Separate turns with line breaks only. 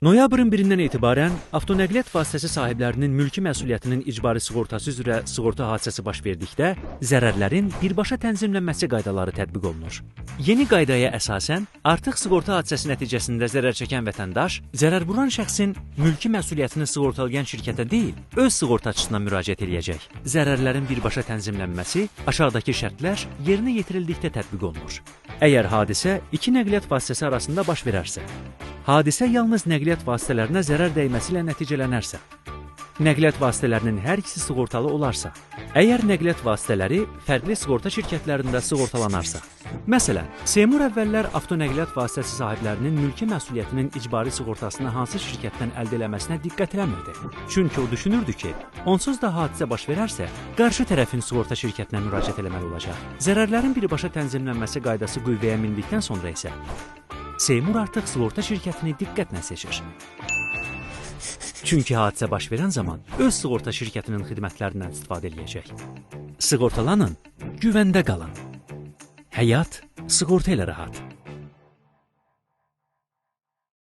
Noyabrın 1-dən etibarən avtonəqliyyat vasitəsi sahiblərinin mülki məsuliyyətinin icbari sığortası üzrə sığorta hadisəsi baş verdikdə zərərlərin birbaşa tənzimlənməsi qaydaları tətbiq olunur. Yeni qaydaya əsasən artıq sığorta hadisəsi nəticəsində zərər çəkən vətəndaş zərərvuran şəxsin mülki məsuliyyətini sığortalayan şirkətə deyil, öz sığortaçısına müraciət edəcək. Zərərlərin birbaşa tənzimlənməsi aşağıdakı şərtlər yerinə yetirildikdə tətbiq olunur. Əgər hadisə iki nəqliyyat vasitəsi arasında baş verərsə, hadisə yalnız nəqliyyat vasitələrinə zərər dəyməsi ilə nəticələnərsə, nəqliyyat vasitələrinin hər ikisi sığortalı olarsa, əgər nəqliyyat vasitələri fərqli sığorta şirkətlərində sığortalanarsa. Məsələn, Seymur əvvəllər avtonəqliyyat vasitəsi sahiblərinin mülki məsuliyyətinin icbari sığortasını hansı şirkətdən əldə eləməsinə diqqət eləmirdi. Çünki o düşünürdü ki, onsuz da hadisə baş verərsə, qarşı tərəfin sığorta şirkətinə müraciət etməli olacaq. Zərərlərin birbaşa tənzimlənməsi qaydası qüvvəyə mindikdən sonra isə Seymur artıq sığorta şirkətini diqqətlə seçir. Çünki hadisə baş verən zaman öz sığorta şirkətinin xidmətlərindən istifadə edəcək. Sığortalanın, güvəndə qalın. Həyat sığorta ilə rahat.